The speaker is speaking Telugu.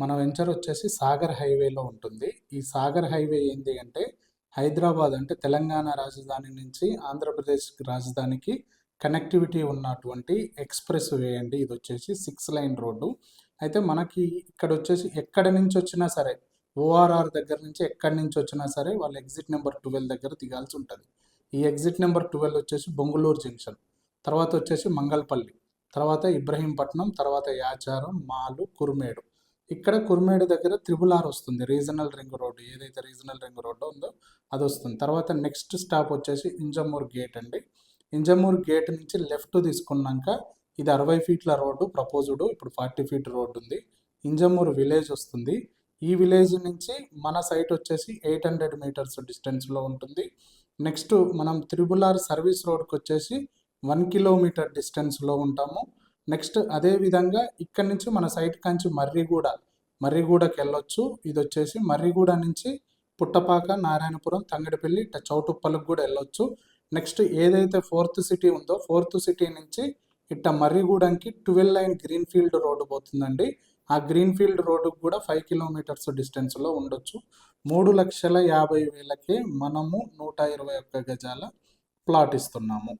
మన వెంచర్ వచ్చేసి సాగర్ హైవేలో ఉంటుంది. ఈ సాగర్ హైవే ఏంటి అంటే హైదరాబాద్ అంటే తెలంగాణ రాజధాని నుంచి ఆంధ్రప్రదేశ్ రాజధానికి కనెక్టివిటీ ఉన్నటువంటి ఎక్స్ప్రెస్ వే అండి. ఇది వచ్చేసి సిక్స్ లైన్ రోడ్డు. అయితే మనకి ఇక్కడ వచ్చేసి ఎక్కడి నుంచి వచ్చినా సరే ఓఆర్ఆర్ దగ్గర నుంచి ఎక్కడి నుంచి వచ్చినా సరే వాళ్ళు ఎగ్జిట్ నెంబర్ ట్వెల్వ్ దగ్గర దిగాల్సి ఉంటుంది. ఈ ఎగ్జిట్ నెంబర్ ట్వెల్వ్ వచ్చేసి బొంగుళూరు జంక్షన్. తర్వాత వచ్చేసి మంగళపల్లి. తర్వాత ఇబ్రహీంపట్నం తర్వాత యాచారం మాలు కురుమేడు. ఇక్కడ కుర్మేడు దగ్గర త్రిబుల్ ఆర్ వస్తుంది. Regional ring road. ఏదైతే రీజనల్ రింగ్ రోడ్డు ఉందో అది వస్తుంది. తర్వాత నెక్స్ట్ స్టాప్ వచ్చేసి ఇంజమూర్ గేట్ అండి. ఇంజమూర్ గేట్ నుంచి లెఫ్ట్ తీసుకున్నాక ఇది అరవై ఫీట్ల రోడ్డు ప్రపోజుడు. ఇప్పుడు ఫార్టీ ఫీట్ రోడ్డు ఉంది. ఇంజమూర్ విలేజ్ వస్తుంది. ఈ విలేజ్ నుంచి మన సైట్ వచ్చేసి ఎయిట్ హండ్రెడ్ మీటర్స్ డిస్టెన్స్లో ఉంటుంది. నెక్స్ట్ మనం త్రిబుల్ ఆర్ సర్వీస్ రోడ్కి వచ్చేసి వన్ కిలోమీటర్ డిస్టెన్స్లో ఉంటాము. నెక్స్ట్ అదే విధంగా ఇక్కడ నుంచి మన సైట్ కంచి మర్రిగూడ మర్రిగూడకి వెళ్ళొచ్చు ఇది వచ్చేసి మర్రిగూడ నుంచి పుట్టపాక నారాయణపురం తంగడిపల్లి ఇట్ట చౌటుప్పలకు కూడా వెళ్ళొచ్చు. నెక్స్ట్ ఏదైతే ఫోర్త్ సిటీ ఉందో ఫోర్త్ సిటీ నుంచి ఇట్ట మర్రిగూడెంకి twelve lane green field road పోతుందండి. ఆ గ్రీన్ ఫీల్డ్ రోడ్డుకు కూడా ఫైవ్ కిలోమీటర్స్ డిస్టెన్స్లో ఉండొచ్చు. మూడు లక్షల యాభై వేలకే మనము నూట ఇరవై ఒక్క గజాల ప్లాట్ ఇస్తున్నాము.